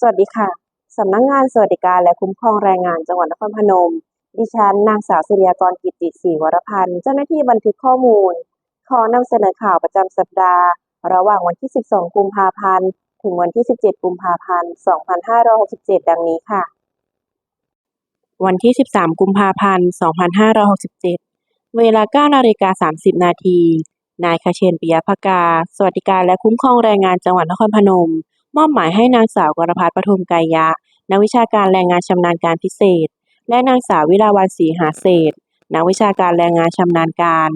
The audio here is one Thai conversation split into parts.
สวัสดีค่ะ สำนักงานสวัสดิการและคุ้มครองแรงงานจังหวัดนครพนม ดิฉันนางสาวศิริยากรกิติศรีวรพันธ์ เจ้าหน้าที่บันทึกข้อมูล ขอนำเสนอข่าวประจำสัปดาห์ ระหว่างวันที่ 12 กุมภาพันธ์ ถึงวันที่ 17 กุมภาพันธ์ 2567 ดังนี้ค่ะ วันที่ 13 กุมภาพันธ์ 2567 เวลา9นาฬิกา30 นาที นายคเชนปิยภกา สวัสดิการและคุ้มครองแรงงานจังหวัดนครพนม มอบหมายให้นางสาวกรพัฒน์ปทุมไกยะ นักวิชาการแรงงานชำนาญการพิเศษ และนางสาววิลาวันศรีหาเศษ นักวิชาการแรงงานชำนาญการ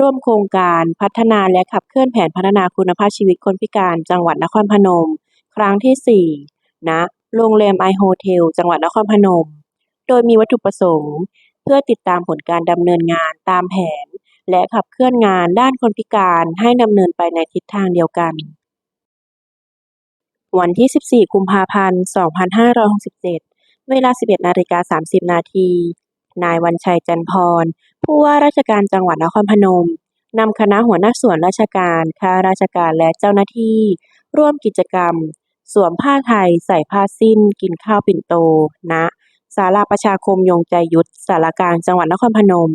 ร่วมโครงการพัฒนาและขับเคลื่อนแผนพัฒนาคุณภาพชีวิตคนพิการจังหวัดนครพนม ครั้งที่ 4 ณ โรงแรมไอโฮเทล จังหวัดนครพนม โดยมีวัตถุประสงค์ เพื่อติดตามผลการดำเนินงานตามแผน และขับเคลื่อนงานด้านคนพิการให้ดำเนินไปในทิศทางเดียวกัน วันที่ 14 กุมภาพันธ์ 2567 เวลา 11 นาฬิกา 30 นาที นายวันชัยจันพร ผู้ว่าราชการจังหวัดนครพนม นำคณะหัวหน้าส่วนราชการ ข้าราชการและเจ้าหน้าที่ ร่วมกิจกรรม สวมผ้าไทย ใส่ผ้าสิ้น กินข้าวปิ่นโต ณ ศาลาประชาคมยงใจยุทธสารกลางจังหวัดนครพนม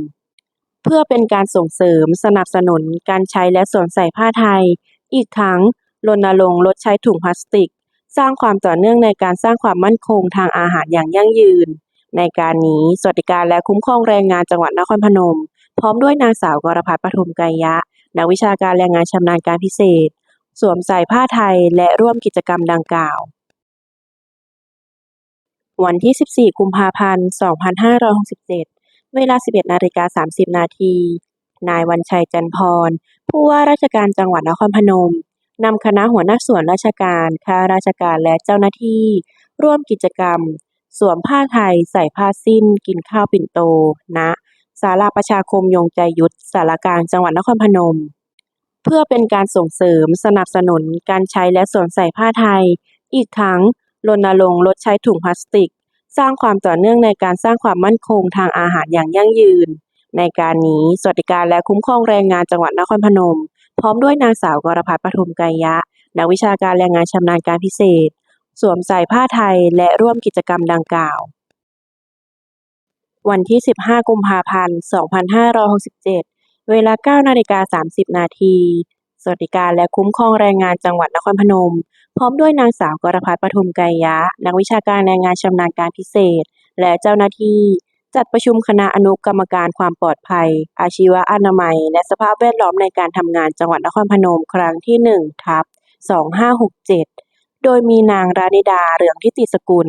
เพื่อเป็นการส่งเสริมสนับสนุนการใช้และสวมใส่ผ้าไทย อีกทั้ง รณรงค์ลดใช้ถุงพลาสติก สร้างความต่อเนื่องในการสร้างความมั่นคงทางอาหารอย่างยั่งยืน ในการนี้สวัสดิการและคุ้มครองแรงงานจังหวัดนครพนม พร้อมด้วยนางสาวกรพัฒน์ปทุมไกยะ นักวิชาการแรงงานชำนาญการพิเศษ สวมใส่ผ้าไทยและร่วมกิจกรรมดังกล่าว วันที่ 14 กุมภาพันธ์ 2567 เวลา 11นาฬิกา30 นาทีนายวันชัยจันพร ผู้ว่าราชการจังหวัดนครพนม นำคณะหัวหน้าส่วนราชการข้าราชการและเจ้าหน้าที่ ร่วมกิจกรรม สวมผ้าไทย ใส่ผ้าสิ้น กินข้าวปิ่นโตณศาลาประชาคมยงใจยุทธสารกลางจังหวัดนครพนม เพื่อเป็นการส่งเสริมสนับสนุนการใช้และสวมใส่ผ้าไทย อีกทั้งรณรงค์ลดใช้ถุงพลาสติก สร้างความต่อเนื่องในการสร้างความมั่นคงทางอาหารอย่างยั่งยืน ในการนี้สวัสดิการและคุ้มครองแรงงานจังหวัดนครพนม พร้อมด้วยนางสาวกรพัฒน์ปทุมไกยะ นักวิชาการแรงงานชำนาญการพิเศษ สวมใส่ผ้าไทยและร่วมกิจกรรมดังกล่าว วันที่ 15 กุมภาพันธ์ 2567 เวลา 9 นาฬิกา 30 นาที สวัสดิการและคุ้มครองแรงงานจังหวัดนครพนม พร้อมด้วยนางสาวกรพัฒน์ปทุมไกยะ นักวิชาการแรงงานชำนาญการพิเศษ และเจ้าหน้าที่ จัดประชุมคณะอนุกรรมการความปลอดภัย อาชีวอนามัย และสภาพแวดล้อมในการทำงานจังหวัดนครพนมครั้งที่1ทับ2567 โดยมีนางรานิดาเหลืองทิติสกุล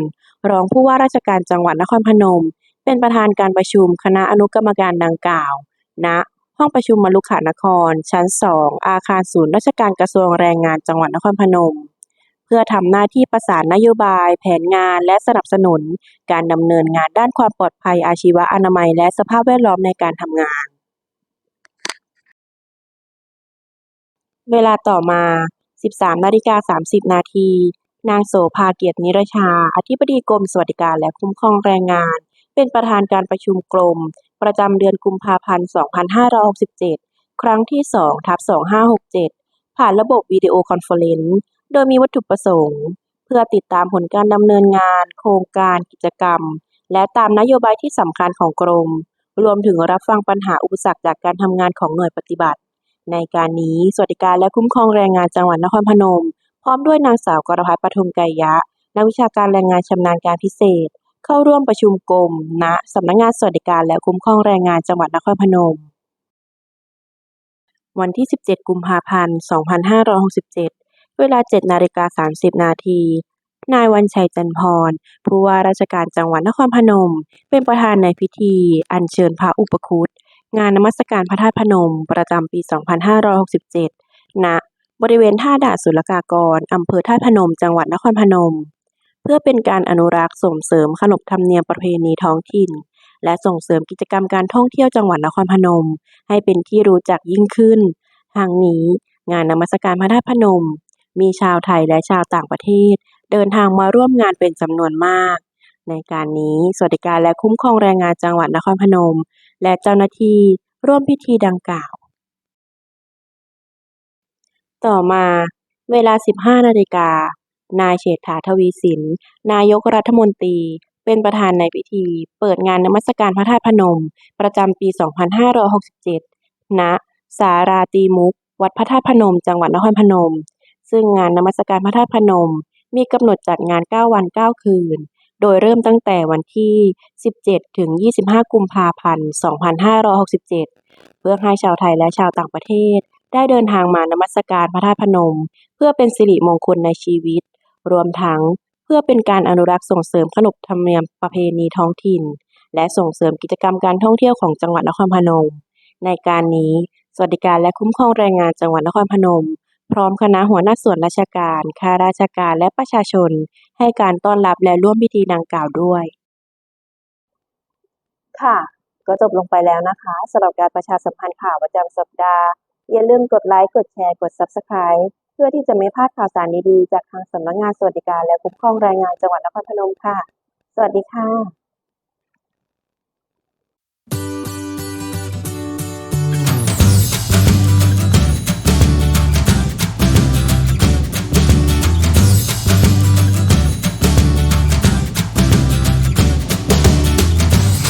รองผู้ว่าราชการจังหวัดนครพนม เป็นประธานการประชุมคณะอนุกรรมการดังกล่าวณห้องประชุมมลุขานคร ชั้น 2 อาคารศูนย์ราชการกระทรวงแรงงานจังหวัดนครพนม พื่อทำหน้าที่ประสานนโยบาย แผนงาน และสนับสนุน การดำเนินงานด้านความปลอดภัยอาชีวะอนามัย และสภาพแวดล้อมในการทำงาน เวลาต่อมา 13นาฬิกา30 นาที นางโสภาเกียรตินิรชา อธิบดีกรมสวัสดิการและคุ้มครองแรงงาน เป็นประธานการประชุมกรม ประจำเดือนกุมภาพันธ์ 2567 ครั้งที่2ทับ2567 ผ่านระบบวิดีโอคอนเฟอเรนซ์ โดยมีวัตถุประสงค์ เพื่อติดตามผลการดำเนินงาน โครงการกิจกรรม และตามนโยบายที่สำคัญของกรม รวมถึงรับฟังปัญหาอุปสรรคจากการทำงานของหน่วยปฏิบัติ ในการนี้สวัสดิการและคุ้มครองแรงงานจังหวัดนครพนม พร้อมด้วยนางสาวกรพัฒน์ปทุมไกยะ นักวิชาการแรงงานชำนาญการพิเศษ เข้าร่วมประชุมกรมณสำนักงานสวัสดิการและคุ้มครองแรงงานจังหวัดนครพนม วันที่ 17 กุมภาพันธ์ 2567 เวลา 7 นาฬิกา 30 นาที นายวันชัยจันพร ผู้ว่าราชการจังหวัดนครพนม เป็นประธานในพิธี อัญเชิญพระอุปคุตงานนมัสการพระธาตุพนม ประจำปี 2567 ณ บริเวณท่าด่านศุลกากร อำเภอธาตพนม จังหวัดนครพนม เพื่อเป็นการอนุรักษ์ส่งเสริมขนบธรรมเนียมประเพณีท้องถิ่น และส่งเสริมกิจกรรมการท่องเที่ยวจังหวัดนครพนม ให้เป็นที่รู้จักยิ่งขึ้นทั้งนี้ งานนมัสการพระธาตุพนม มีชาวไทยและชาวต่างประเทศ เดินทางมาร่วมงานเป็นจำนวนมาก ในการนี้สวัสดิการและคุ้มครองแรงงานจังหวัดนครพนม และเจ้าหน้าที่ร่วมพิธีดังกล่าว ต่อมาเวลา 15 นาฬิกา นายเศรษฐาทวีสิน นายกรัฐมนตรี เป็นประธานในพิธี เปิดงานนมัสการพระธาตุพนม ประจำปี 2567ณศาลาตีมุขวัดพระธาตุพนม จังหวัดนครพนม ซึ่งงานนมัสการพระธาตุพนม มีกำหนดจัดงาน 9 วัน 9 คืน โดยเริ่มตั้งแต่วันที่ 17 ถึง 25 กุมภาพันธ์ 2567 เพื่อให้ชาวไทยและชาวต่างประเทศ ได้เดินทางมานมัสการพระธาตุพนม เพื่อเป็นสิริมงคลในชีวิต รวมทั้งเพื่อเป็นการอนุรักษ์ส่งเสริมขนบธรรมเนียมประเพณีท้องถิ่น และส่งเสริมกิจกรรมการท่องเที่ยวของจังหวัดนครพนม ในการนี้สวัสดิการและคุ้มครองแรงงานจังหวัดนครพนม พร้อมคณะหัวหน้าส่วนราชการ ข้าราชการและประชาชน ให้การต้อนรับและร่วมพิธีดังกล่าวด้วย ค่ะ ก็จบลงไปแล้วนะคะสำหรับการประชาสัมพันธ์ข่าวประจำสัปดาห์ อย่าลืมกดไลค์ กดแชร์ กด Subscribe เพื่อที่จะไม่พลาดข่าวสารดีๆ จากทางสำนักงานสวัสดิการและคุ้มครองแรงงานจังหวัดนครพนมค่ะ สวัสดีค่ะ